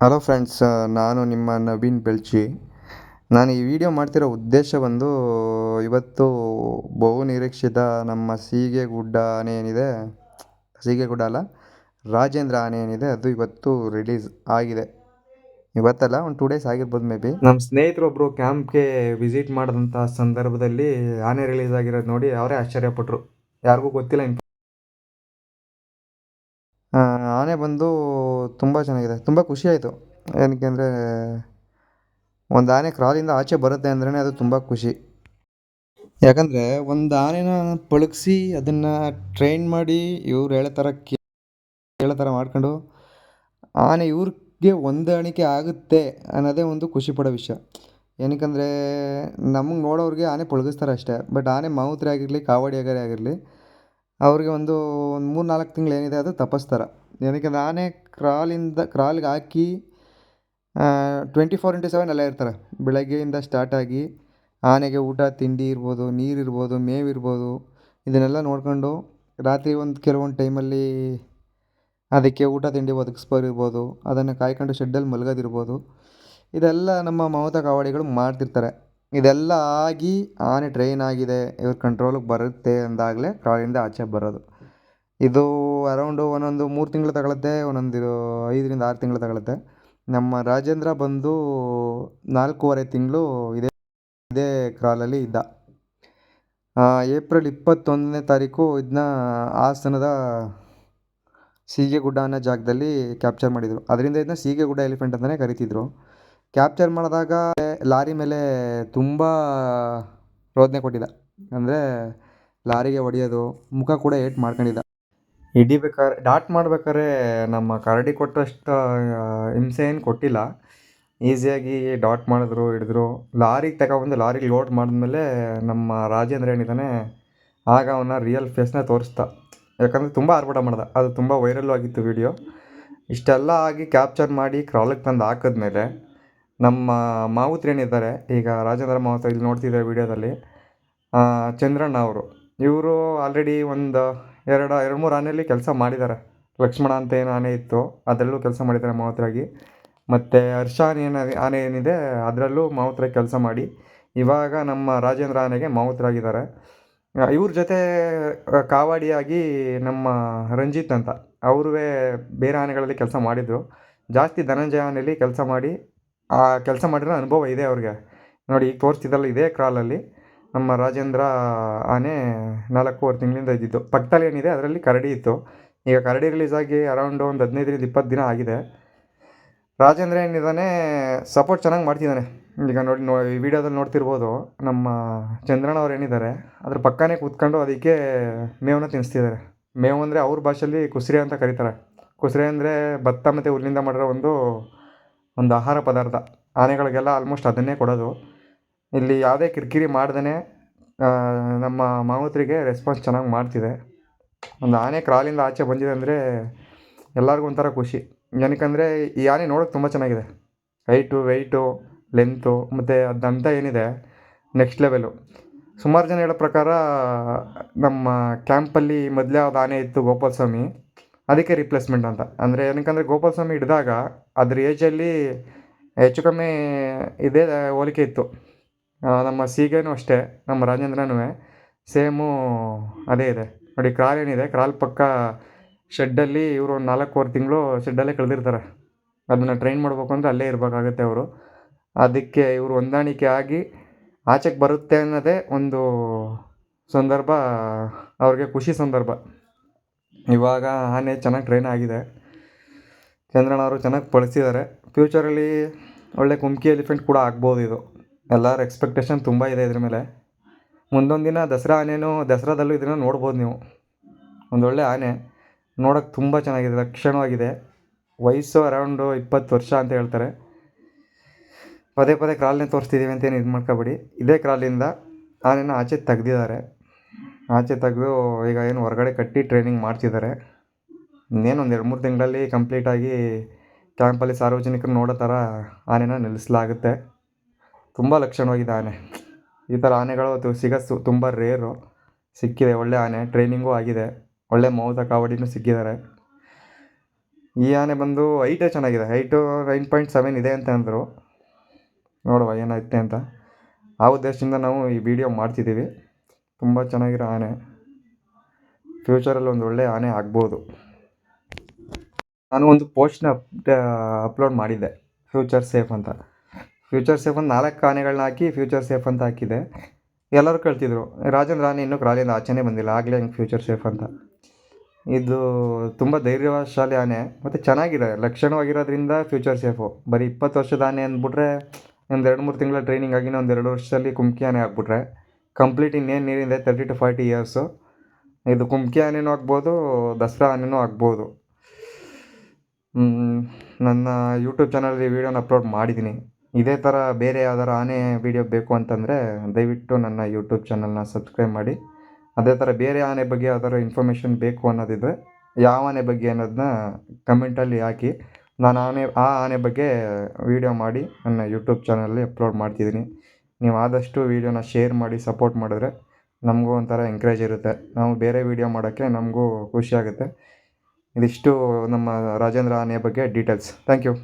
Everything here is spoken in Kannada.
ಹಲೋ ಫ್ರೆಂಡ್ಸ್ ನಾನು ನಿಮ್ಮ ನವೀನ್ ಬೆಳ್ಚಿ. ನಾನು ಈ ವಿಡಿಯೋ ಮಾಡ್ತಿರೋ ಉದ್ದೇಶ ಬಂದು, ಇವತ್ತು ಬಹು ನಿರೀಕ್ಷಿತ ನಮ್ಮ ಸೀಗೆ ಗುಡ್ಡ ಆನೆ ಏನಿದೆ, ಸೀಗೆ ಗುಡ್ಡ ಅಲ್ಲ, ರಾಜೇಂದ್ರ ಆನೆ ಏನಿದೆ, ಅದು ಇವತ್ತು ರಿಲೀಸ್ ಆಗಿದೆ. ಇವತ್ತಲ್ಲ, ಒಂದು ಟೂ ಡೇಸ್ ಆಗಿರ್ಬೋದು ಮೇ ಬಿ ನಮ್ಮ ಸ್ನೇಹಿತರೊಬ್ಬರು ಕ್ಯಾಂಪ್ಗೆ ವಿಸಿಟ್ ಮಾಡಿದಂಥ ಸಂದರ್ಭದಲ್ಲಿ ಆನೆ ರಿಲೀಸ್ ಆಗಿರೋದು ನೋಡಿ, ಅವರೇ ಆಶ್ಚರ್ಯಪಟ್ಟರು ಯಾರಿಗೂ ಗೊತ್ತಿಲ್ಲ ಆನೆ ಬಂದು ತುಂಬ ಚೆನ್ನಾಗಿದೆ. ತುಂಬ ಖುಷಿ ಆಯಿತು. ಏನಕ್ಕೆ ಅಂದರೆ, ಒಂದು ಆನೆ ಕ್ರಾಲಿಂದ ಆಚೆ ಬರುತ್ತೆ ಅಂದ್ರೇ ಅದು ತುಂಬ ಖುಷಿ. ಯಾಕಂದರೆ, ಒಂದು ಆನೆನ ಪಳಗಿಸಿ ಅದನ್ನು ಟ್ರೈನ್ ಮಾಡಿ ಇವ್ರು ಹೇಳೋ ಥರ ಕೇ ಹೇಳೋ ಥರ ಮಾಡ್ಕೊಂಡು ಆನೆ ಇವ್ರಿಗೆ ಹೊಂದಾಣಿಕೆ ಆಗುತ್ತೆ ಅನ್ನೋದೇ ಒಂದು ಖುಷಿ ಪಡೋ ವಿಷಯ. ಏನಕ್ಕಂದರೆ ನಮಗೆ ನೋಡೋರಿಗೆ ಆನೆ ಪಳಗಿಸ್ತಾರೆ ಅಷ್ಟೇ. ಬಟ್ ಆನೆ ಮಾವುತ್ರಿ ಆಗಿರಲಿ, ಕಾವಡಿ ಆಗರೇ ಆಗಿರಲಿ, ಅವ್ರಿಗೆ ಒಂದು ಒಂದು ಮೂರು ನಾಲ್ಕು ತಿಂಗಳು ಏನಿದೆ ಅದು ತಪಸ್ತಾರ ಏನಕ್ಕೆ ನಾನೇ ಕ್ರಾಲಿಂದ, ಕ್ರಾಲ್ಗೆ ಹಾಕಿ ಟ್ವೆಂಟಿ ಫೋರ್ ಇಂಟು ಸೆವೆನ್ ಅಲ್ಲೇ ಇರ್ತಾರೆ. ಬೆಳಗ್ಗೆಯಿಂದ ಸ್ಟಾರ್ಟ್ ಆಗಿ ಆನೆಗೆ ಊಟ, ತಿಂಡಿ ಇರ್ಬೋದು, ನೀರು ಇರ್ಬೋದು ಇದನ್ನೆಲ್ಲ ನೋಡ್ಕೊಂಡು ರಾತ್ರಿ ಒಂದು ಕೆಲವೊಂದು ಟೈಮಲ್ಲಿ ಅದಕ್ಕೆ ಊಟ, ತಿಂಡಿ ಒದಗಿಸ್ಬೋದಿರ್ಬೋದು ಅದನ್ನು ಕಾಯ್ಕೊಂಡು ಶೆಡ್ಡಲ್ಲಿ ಮಲಗೋದಿರ್ಬೋದು. ಇದೆಲ್ಲ ನಮ್ಮ ಮಮತಾ ಕಾವಾಡಿಗಳು ಮಾಡ್ತಿರ್ತಾರೆ. ಇದೆಲ್ಲ ಆಗಿ ಆನೆ ಟ್ರೈನ್ ಆಗಿದೆ. ಇವ್ರ ಕಂಟ್ರೋಲಿಗೆ ಬರುತ್ತೆ ಅಂದಾಗಲೇ ಕ್ರಾಲಿಂದ ಆಚೆ ಬರೋದು. ಇದು ಅರೌಂಡು ಒಂದೊಂದು ಮೂರು ತಿಂಗಳು ತಗೊಳುತ್ತೆ, ಒಂದೊಂದು ಐದರಿಂದ ಆರು ತಿಂಗಳು ತಗೊಳುತ್ತೆ. ನಮ್ಮ ರಾಜೇಂದ್ರ ಬಂದು ನಾಲ್ಕೂವರೆ ತಿಂಗಳು ಇದೇ ಇದೇ ಕ್ರಾಲಲ್ಲಿ ಇದ್ದ. ಏಪ್ರಿಲ್ ಇಪ್ಪತ್ತೊಂದನೇ ತಾರೀಕು ಇದನ್ನ ಹಾಸನದ ಸೀಗೆಗುಡ್ಡ ಅನ್ನೋ ಜಾಗದಲ್ಲಿ ಕ್ಯಾಪ್ಚರ್ ಮಾಡಿದರು. ಅದರಿಂದ ಇದನ್ನ ಸೀಗೆಗುಡ್ಡ ಎಲಿಫೆಂಟ್ ಅಂತಲೇ ಕರಿತಿದ್ರು. ಕ್ಯಾಪ್ಚರ್ ಮಾಡಿದಾಗ ಲಾರಿ ಮೇಲೆ ತುಂಬ ರೋದನೆ ಕೊಟ್ಟಿದ್ದ. ಅಂದರೆ ಲಾರಿಗೆ ಹೊಡೆಯೋದು, ಮುಖ ಕೂಡ ಏಟು ಮಾಡ್ಕೊಂಡಿದ್ದ. ಹಿಡಿಬೇಕಾದ್ರೆ ಡಾಟ್ ಮಾಡ್ಬೇಕಾದ್ರೆ ನಮ್ಮ ಕರಡಿ ಕೊಟ್ಟಷ್ಟು ಹಿಂಸೆ ಏನು ಕೊಟ್ಟಿಲ್ಲ. ಈಸಿಯಾಗಿ ಡಾಟ್ ಮಾಡಿದ್ರು, ಹಿಡಿದ್ರು. ಲಾರಿಗೆ ತಗೊಬಂದು ಲಾರಿಗೆ ಲೋಡ್ ಮಾಡಿದ್ಮೇಲೆ ನಮ್ಮ ರಾಜೇಂದ್ರ ಏನಿದ್ದಾನೆ, ಆಗ ಅವನ ರಿಯಲ್ ಫೇಸ್ನ ತೋರಿಸ್ದ ಯಾಕಂದರೆ ತುಂಬ ಆರ್ಭಟ ಮಾಡ್ದ. ಅದು ತುಂಬ ವೈರಲ್ ಆಗಿತ್ತು ವಿಡಿಯೋ ಇಷ್ಟೆಲ್ಲ ಆಗಿ ಕ್ಯಾಪ್ಚರ್ ಮಾಡಿ ಕ್ರಾಲಿಗೆ ತಂದು ಹಾಕಿದ್ಮೇಲೆ ನಮ್ಮ ಮಾವುತ್ರೇನಿದ್ದಾರೆ ಈಗ ರಾಜೇಂದ್ರ ಮಾವುತ ಇಲ್ಲಿ ನೋಡ್ತಿದ್ದಾರೆ ವಿಡಿಯೋದಲ್ಲಿ ಚಂದ್ರಣ್ಣ ಅವರು. ಇವರು ಆಲ್ರೆಡಿ ಒಂದು ಎರಡು ಎರಡು ಮೂರು ಆನೆಯಲ್ಲಿ ಕೆಲಸ ಮಾಡಿದ್ದಾರೆ ಲಕ್ಷ್ಮಣ ಅಂತ ಏನು ಆನೆ ಇತ್ತು, ಅದರಲ್ಲೂ ಕೆಲಸ ಮಾಡಿದ್ದಾರೆ ಮಾವುತರಾಗಿ. ಮತ್ತು ಹರ್ಷ ಏನು, ಆನೆ ಏನಿದೆ, ಅದರಲ್ಲೂ ಮಾವತ್ರ ಕೆಲಸ ಮಾಡಿ. ಇವಾಗ ನಮ್ಮ ರಾಜೇಂದ್ರ ಆನೆಗೆ ಮಾವುತರಾಗಿದ್ದಾರೆ ಇವ್ರ ಜೊತೆ ಕಾವಾಡಿಯಾಗಿ ನಮ್ಮ ರಂಜಿತ್ ಅಂತ ಅವ್ರೂ ಬೇರೆ ಆನೆಗಳಲ್ಲಿ ಕೆಲಸ ಮಾಡಿದರು. ಜಾಸ್ತಿ ಧನಂಜಯ ಆನೆಯಲ್ಲಿ ಕೆಲಸ ಮಾಡಿ, ಆ ಕೆಲಸ ಮಾಡಿರೋ ಅನುಭವ ಇದೆ ಅವ್ರಿಗೆ. ನೋಡಿ, ಈಗ ತೋರಿಸ್ತಿದ್ದಲ್ಲ ಇದೇ ಕ್ರಾಲಲ್ಲಿ ನಮ್ಮ ರಾಜೇಂದ್ರ ಆನೆ ನಾಲ್ಕೂವರೆ ತಿಂಗಳಿಂದ ಇದ್ದಿದ್ದು. ಪಕ್ಕದಲ್ಲಿ ಏನಿದೆ, ಅದರಲ್ಲಿ ಕರಡಿ ಇತ್ತು. ಈಗ ಕರಡಿ ರಿಲೀಸ್ ಆಗಿ ಅರೌಂಡ್ ಒಂದು ಹದಿನೈದರಿಂದ ಇಪ್ಪತ್ತು ದಿನ ಆಗಿದೆ. ರಾಜೇಂದ್ರ ಏನಿದ್ದಾನೆ ಸಪೋರ್ಟ್ ಚೆನ್ನಾಗಿ ಮಾಡ್ತಿದ್ದಾನೆ ಈಗ ನೋಡಿ, ನೋ, ಈ ವಿಡಿಯೋದಲ್ಲಿ ನೋಡ್ತಿರ್ಬೋದು, ನಮ್ಮ ಚಂದ್ರಣ್ಣ ಅವ್ರು ಏನಿದ್ದಾರೆ ಅದ್ರ ಪಕ್ಕನೇ ಕೂತ್ಕೊಂಡು ಅದಕ್ಕೆ ಮೇವನ್ನ ತಿನ್ನಿಸ್ತಿದ್ದಾರೆ ಮೇವು ಅಂದರೆ ಅವ್ರ ಭಾಷೆಯಲ್ಲಿ ಕುಸ್ರೆ ಅಂತ ಕರೀತಾರೆ. ಕುಸ್ರಿ ಅಂದರೆ ಭತ್ತ ಮತ್ತು ಹುಲ್ಲಿಂದ ಮಾಡಿರೋ ಒಂದು ಒಂದು ಆಹಾರ ಪದಾರ್ಥ. ಆನೆಗಳಿಗೆಲ್ಲ ಆಲ್ಮೋಸ್ಟ್ ಅದನ್ನೇ ಕೊಡೋದು. ಇಲ್ಲಿ ಯಾವುದೇ ಕಿರಿಕಿರಿ ಮಾಡ್ದೇ ನಮ್ಮ ಮಾವುತರಿಗೆ ರೆಸ್ಪಾನ್ಸ್ ಚೆನ್ನಾಗಿ ಮಾಡ್ತಿದೆ. ಒಂದು ಆನೆ ಕ್ರಾಲಿಂದ ಆಚೆ ಬಂದಿದೆ ಅಂದರೆ ಎಲ್ಲರಿಗೂ ಒಂಥರ ಖುಷಿ. ಏನಕ್ಕಂದರೆ ಈ ಆನೆ ನೋಡೋಕೆ ತುಂಬ ಚೆನ್ನಾಗಿದೆ. ಹೈಟು ವೆಯ್ಟು ಲೆಂತು ಮತ್ತು ಅದು ದಂತ ಏನಿದೆ ನೆಕ್ಸ್ಟ್ ಲೆವೆಲು ಸುಮಾರು ಜನ ಹೇಳೋ ಪ್ರಕಾರ ನಮ್ಮ ಕ್ಯಾಂಪಲ್ಲಿ ಮೊದಲೇ ಅದು ಆನೆ ಇತ್ತು ಗೋಪಾಲ ಸ್ವಾಮಿ ಅದಕ್ಕೆ ರಿಪ್ಲೇಸ್ಮೆಂಟ್ ಅಂತ. ಅಂದರೆ ಏನಕ್ಕಂದರೆ ಗೋಪಾಲ ಸ್ವಾಮಿ ಹಿಡಿದಾಗ ಅದ್ರ ಏಜಲ್ಲಿ ಹೆಚ್ಚು ಕಮ್ಮಿ ಇದೇ ಹೋಲಿಕೆ ಇತ್ತು. ನಮ್ಮ ಸೀಗೆನೂ ಅಷ್ಟೇ, ನಮ್ಮ ರಾಜೇಂದ್ರನೂ ಸೇಮು ಅದೇ ಇದೆ. ನೋಡಿ, ಕ್ರಾಲ್ ಏನಿದೆ, ಕ್ರಾಲ್ ಪಕ್ಕ ಶೆಡ್ಡಲ್ಲಿ ಇವರು ಒಂದು ನಾಲ್ಕೂವರೆ ತಿಂಗಳು ಶೆಡ್ಡಲ್ಲೇ ಕಳೆದಿರ್ತಾರೆ. ಅದನ್ನು ಟ್ರೈನ್ ಮಾಡಬೇಕು ಅಂದರೆ ಅಲ್ಲೇ ಇರಬೇಕಾಗತ್ತೆ ಅವರು. ಅದಕ್ಕೆ ಇವರು ಹೊಂದಾಣಿಕೆ ಆಗಿ ಆಚೆಗೆ ಬರುತ್ತೆ ಅನ್ನೋದೇ ಒಂದು ಸಂದರ್ಭ, ಅವ್ರಿಗೆ ಖುಷಿ ಸಂದರ್ಭ. ಇವಾಗ ಆನೆ ಚೆನ್ನಾಗಿ ಟ್ರೈನ್ ಆಗಿದೆ. ಚಂದ್ರಣ್ಣ ಅವರು ಚೆನ್ನಾಗಿ ಬಳಸಿದ್ದಾರೆ. ಫ್ಯೂಚರಲ್ಲಿ ಒಳ್ಳೆ ಕುಮ್ಕಿ ಎಲಿಫೆಂಟ್ ಕೂಡ ಆಗ್ಬೋದು ಇದು. ಎಲ್ಲರ ಎಕ್ಸ್ಪೆಕ್ಟೇಷನ್ ತುಂಬ ಇದೆ ಇದ್ರ ಮೇಲೆ. ಮುಂದೊಂದು ದಿನ ದಸರಾ ಆನೆನೂ ದಸರಾದಲ್ಲೂ ಇದನ್ನು ನೋಡ್ಬೋದು ನೀವು. ಒಂದೊಳ್ಳೆ ಆನೆ ನೋಡೋಕೆ ತುಂಬ ಚೆನ್ನಾಗಿದೆ, ಲಕ್ಷಣವಾಗಿದೆ. ವಯಸ್ಸು ಅರೌಂಡು ಇಪ್ಪತ್ತು ವರ್ಷ ಅಂತ ಹೇಳ್ತಾರೆ. ಪದೇ ಪದೇ ಕ್ರಾಲ್ನೇ ತೋರಿಸ್ತಿದ್ದೀವಿ ಅಂತ ಏನು ಇದು ಮಾಡ್ಕೊಬೇಡಿ. ಇದೇ ಕ್ರಾಲಿಂದ ಆನೆನ ಆಚೆ ತೆಗ್ದಿದ್ದಾರೆ. ಆಚೆ ತೆಗೆದು ಈಗ ಏನು ಹೊರಗಡೆ ಕಟ್ಟಿ ಟ್ರೈನಿಂಗ್ ಮಾಡ್ತಿದ್ದಾರೆ. ಇನ್ನೇನು ಒಂದು ಎರಡು ಮೂರು ತಿಂಗಳಲ್ಲಿ ಕಂಪ್ಲೀಟಾಗಿ ಕ್ಯಾಂಪಲ್ಲಿ ಸಾರ್ವಜನಿಕರು ನೋಡೋ ಥರ ಆನೆನ ನಿಲ್ಲಿಸಲಾಗುತ್ತೆ ತುಂಬ ಲಕ್ಷಣವಾಗಿದೆ ಆನೆ ಈ ಥರ ಆನೆಗಳು ಅದು ಸಿಗೋದು ತುಂಬ ರೇರು ಸಿಕ್ಕಿದೆ. ಒಳ್ಳೆ ಆನೆ, ಟ್ರೈನಿಂಗೂ ಆಗಿದೆ. ಒಳ್ಳೆ ಮೌತ ಕಾವಡಿನೂ ಸಿಕ್ಕಿದ್ದಾರೆ. ಈ ಆನೆ ಬಂದು ಹೈಟೇ ಚೆನ್ನಾಗಿದೆ. ಹೈಟು ನೈನ್ ಪಾಯಿಂಟ್ ಸೆವೆನ್ ಇದೆ ಅಂತ ಅಂದರು. ನೋಡುವ ಏನಾಯ್ತೆ ಅಂತ. ಆ ಉದ್ದೇಶದಿಂದ ನಾವು ಈ ವಿಡಿಯೋ ಮಾಡ್ತಿದ್ದೀವಿ. ತುಂಬ ಚೆನ್ನಾಗಿರೋ ಆನೆ. ಫ್ಯೂಚರಲ್ಲಿ ಒಂದು ಒಳ್ಳೆ ಆನೆ ಆಗ್ಬೋದು. ನಾನು ಒಂದು ಪೋಸ್ಟ್ನ ಅಪ್ಲೋಡ್ ಮಾಡಿದ್ದೆ. ಫ್ಯೂಚರ್ ಸೇಫ್ ಅಂತ. ಫ್ಯೂಚರ್ ಸೇಫ್ ಅಂತ ನಾಲ್ಕು ಆನೆಗಳನ್ನ ಹಾಕಿ ಫ್ಯೂಚರ್ ಸೇಫ್ ಅಂತ ಹಾಕಿದೆ. ಎಲ್ಲರೂ ಕೇಳ್ತಿದ್ರು, ರಾಜನ್ ರಾಣಿ ಇನ್ನೂ ರಾಜೇಂದ್ರ ಆಚೆನೇ ಬಂದಿಲ್ಲ, ಆಗಲೇ ಹೆಂಗೆ ಫ್ಯೂಚರ್ ಸೇಫ್ ಅಂತ. ಇದು ತುಂಬ ಧೈರ್ಯಶಾಲಿ ಆನೆ, ಮತ್ತು ಚೆನ್ನಾಗಿದೆ, ಲಕ್ಷಣವಾಗಿರೋದ್ರಿಂದ ಫ್ಯೂಚರ್ ಸೇಫು ಬರೀ ಇಪ್ಪತ್ತು ವರ್ಷದ ಆನೆ ಅಂದ್ಬಿಟ್ರೆ ಒಂದು ಎರಡು ಮೂರು ತಿಂಗಳ ಟ್ರೈನಿಂಗ್ ಆಗಿನ ಒಂದು ಎರಡು ವರ್ಷದಲ್ಲಿ ಕುಮ್ಕಿ ಆನೆ ಆಗ್ಬಿಟ್ರೆ. ಕಂಪ್ಲೀಟ್ ಇನ್ನೇನು ನೀರಿದೆ ತರ್ಟಿ ಟು ಫಾರ್ಟಿ ಇಯರ್ಸು ಇದು ಕುಮ್ಕಿ ಆನೆನೂ ಆಗ್ಬೋದು, ದಸರಾ ಆನೆನೂ ಆಗ್ಬೋದು. ನನ್ನ ಯೂಟ್ಯೂಬ್ ಚಾನಲಲ್ಲಿ ವೀಡಿಯೋನ ಅಪ್ಲೋಡ್ ಮಾಡಿದ್ದೀನಿ ಇದೇ ಥರ ಬೇರೆ ಯಾವ್ದಾರು ಆನೆ ವೀಡಿಯೋ ಬೇಕು ಅಂತಂದರೆ ದಯವಿಟ್ಟು ನನ್ನ ಯೂಟ್ಯೂಬ್ ಚಾನಲ್ನ ಸಬ್ಸ್ಕ್ರೈಬ್ ಮಾಡಿ. ಅದೇ ಥರ ಬೇರೆ ಆನೆ ಬಗ್ಗೆ ಯಾವ್ದಾದ್ರು ಇನ್ಫಾರ್ಮೇಷನ್ ಬೇಕು ಅನ್ನೋದಿದ್ರೆ ಯಾವ ಆನೆ ಬಗ್ಗೆ ಅನ್ನೋದನ್ನ ಕಮೆಂಟಲ್ಲಿ ಹಾಕಿ. ನಾನು ಆನೆ, ಆ ಆನೆ ಬಗ್ಗೆ ವೀಡಿಯೋ ಮಾಡಿ ನನ್ನ ಯೂಟ್ಯೂಬ್ ಚಾನಲಲ್ಲಿ ಅಪ್ಲೋಡ್ ಮಾಡ್ತಿದ್ದೀನಿ. ನೀವು ಆದಷ್ಟು ವೀಡಿಯೋನ ಶೇರ್ ಮಾಡಿ ಸಪೋರ್ಟ್ ಮಾಡಿದ್ರೆ ನಮಗೂ ಒಂಥರ ಎಂಕರೇಜ್ ಇರುತ್ತೆ. ನಾವು ಬೇರೆ ವೀಡಿಯೋ ಮಾಡೋಕ್ಕೆ ನಮಗೂ ಖುಷಿಯಾಗುತ್ತೆ ಇದಿಷ್ಟು ನಮ್ಮ ರಾಜೇಂದ್ರ ಆನೆ ಬಗ್ಗೆ ಡೀಟೇಲ್ಸ್ ಥ್ಯಾಂಕ್ ಯು